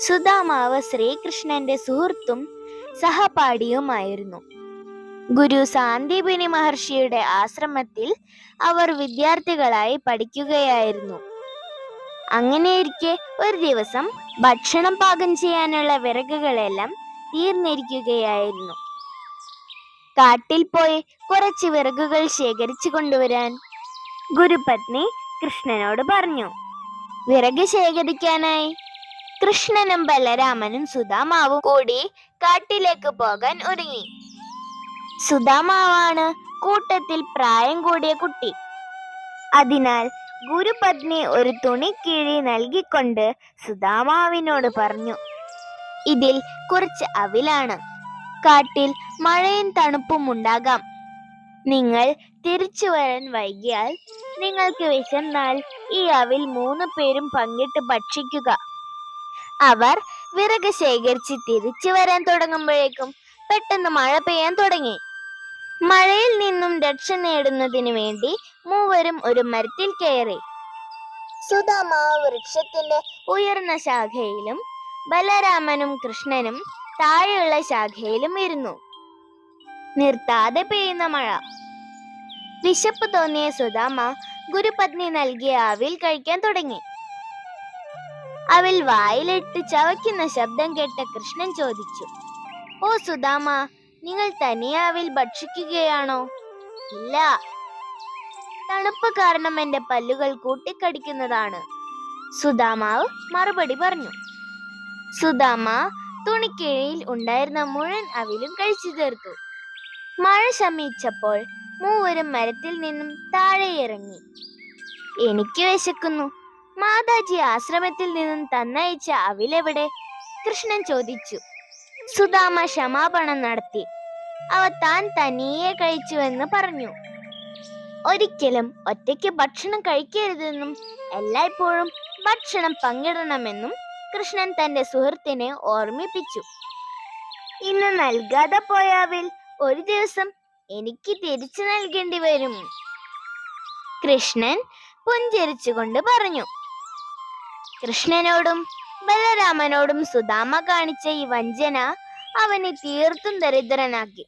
സുദാമാവ് ശ്രീകൃഷ്ണന്റെ സുഹൃത്തും സഹപാഠിയുമായിരുന്നു. ഗുരു സാന്ദീപിനി മഹർഷിയുടെ ആശ്രമത്തിൽ അവർ വിദ്യാർത്ഥികളായി പഠിക്കുകയായിരുന്നു. അങ്ങനെയിരിക്കെ ഒരു ദിവസം ഭക്ഷണം പാകം ചെയ്യാനുള്ള വിറകുകളെല്ലാം തീർന്നിരിക്കുകയായിരുന്നു. കാട്ടിൽ പോയി കുറച്ച് വിറകുകൾ ശേഖരിച്ചു കൊണ്ടുവരാൻ ഗുരുപത്നി കൃഷ്ണനോട് പറഞ്ഞു വിറക് ശേഖരിക്കാനായി കൃഷ്ണനും ബലരാമനും സുധാമാവും കൂടി കാട്ടിലേക്ക് പോകാൻ ഒരുങ്ങി. സുധാമാവാണ് കൂട്ടത്തിൽ പ്രായം കൂടിയ കുട്ടി. അതിനാൽ ഗുരുപത്നി ഒരു തുണി തുണിക്കിഴി നൽകിക്കൊണ്ട് സുധാമാവിനോട് പറഞ്ഞു ഇതിൽ കുറച്ച് അവിലാണ്. കാട്ടിൽ മഴയും തണുപ്പും ഉണ്ടാകാം. നിങ്ങൾ തിരിച്ചു വരാൻ വൈകിയാൽ നിങ്ങൾക്ക് വിശന്നാൽ ഈ അവിൽ മൂന്ന് പേരും പങ്കിട്ട് ഭക്ഷിക്കുക. അവർ വിറക് ശേഖരിച്ച് തിരിച്ചു വരാൻ തുടങ്ങുമ്പോഴേക്കും പെട്ടെന്ന് മഴ പെയ്യാൻ തുടങ്ങി. മഴയിൽ നിന്നും രക്ഷ നേടുന്നതിന് വേണ്ടി മൂവരും ഒരു മരത്തിൽ കയറി. സുധാമ വൃക്ഷത്തിന്റെ ഉയർന്ന ശാഖയിലും ബലരാമനും കൃഷ്ണനും താഴെയുള്ള ശാഖയിലും ഇരുന്നു. നിർത്താതെ പെയ്യുന്ന മഴ. വിശപ്പ് തോന്നിയ സുധാമ ഗുരുപത്നി നൽകിയ ആവിൽ കഴിക്കാൻ തുടങ്ങി. അവിൽ വായിലിട്ട് ചവയ്ക്കുന്ന ശബ്ദം കേട്ട കൃഷ്ണൻ ചോദിച്ചു ഓ സുധാമ നിങ്ങൾ തനിയെ അവിൽ ഭക്ഷിക്കുകയാണോ? ഇല്ല. തണുപ്പ് കാരണം എന്റെ പല്ലുകൾ കൂട്ടിക്കടിക്കുന്നതാണ്. സുദാമാവ് മറുപടി പറഞ്ഞു സുധാമ തുണിക്കിഴയിൽ ഉണ്ടായിരുന്ന മുഴുവൻ അവിലും കഴിച്ചു തീർത്തു. മഴ ശമിച്ചപ്പോൾ മൂവരും മരത്തിൽ നിന്നും താഴെ ഇറങ്ങി. എനിക്ക് വിശക്കുന്നു. മാതാജി ആശ്രമത്തിൽ നിന്നും തന്നയച്ച അവിലെവിടെ? കൃഷ്ണൻ ചോദിച്ചു. സുധാമ ക്ഷമാപണം നടത്തി. അവ താൻ തനിയെ കഴിച്ചുവെന്ന് പറഞ്ഞു. ഒരിക്കലും ഒറ്റയ്ക്ക് ഭക്ഷണം കഴിക്കരുതെന്നും എല്ലായ്പ്പോഴും ഭക്ഷണം പങ്കിടണമെന്നും കൃഷ്ണൻ തന്റെ സുഹൃത്തിനെ ഓർമ്മിപ്പിച്ചു. ഇന്ന് നൽകാതെ പോയാവിൽ ഒരു ദിവസം എനിക്ക് തിരിച്ചു നൽകേണ്ടി വരും കൃഷ്ണൻ പുഞ്ചിരിച്ചുകൊണ്ട് പറഞ്ഞു. കൃഷ്ണനോടും ബലരാമനോടും സുധാമ കാണിച്ച ഈ വഞ്ചന അവനെ തീർത്തും ദരിദ്രനാക്കി.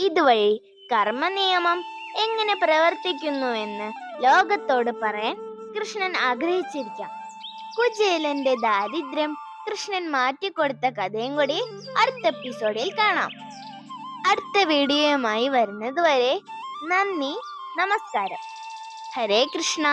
ഇതുവഴി കർമ്മനിയമം എങ്ങനെ പ്രവർത്തിക്കുന്നുവെന്ന് ലോകത്തോട് പറയാൻ കൃഷ്ണൻ ആഗ്രഹിച്ചിരിക്കാം. കുചേലന്റെ ദാരിദ്ര്യം കൃഷ്ണൻ മാറ്റിക്കൊടുത്ത കഥയും കൂടി അടുത്ത എപ്പിസോഡിൽ കാണാം. അടുത്ത വീഡിയോയുമായി വരുന്നത് വരെ നന്ദി നമസ്കാരം. ഹരേ കൃഷ്ണ.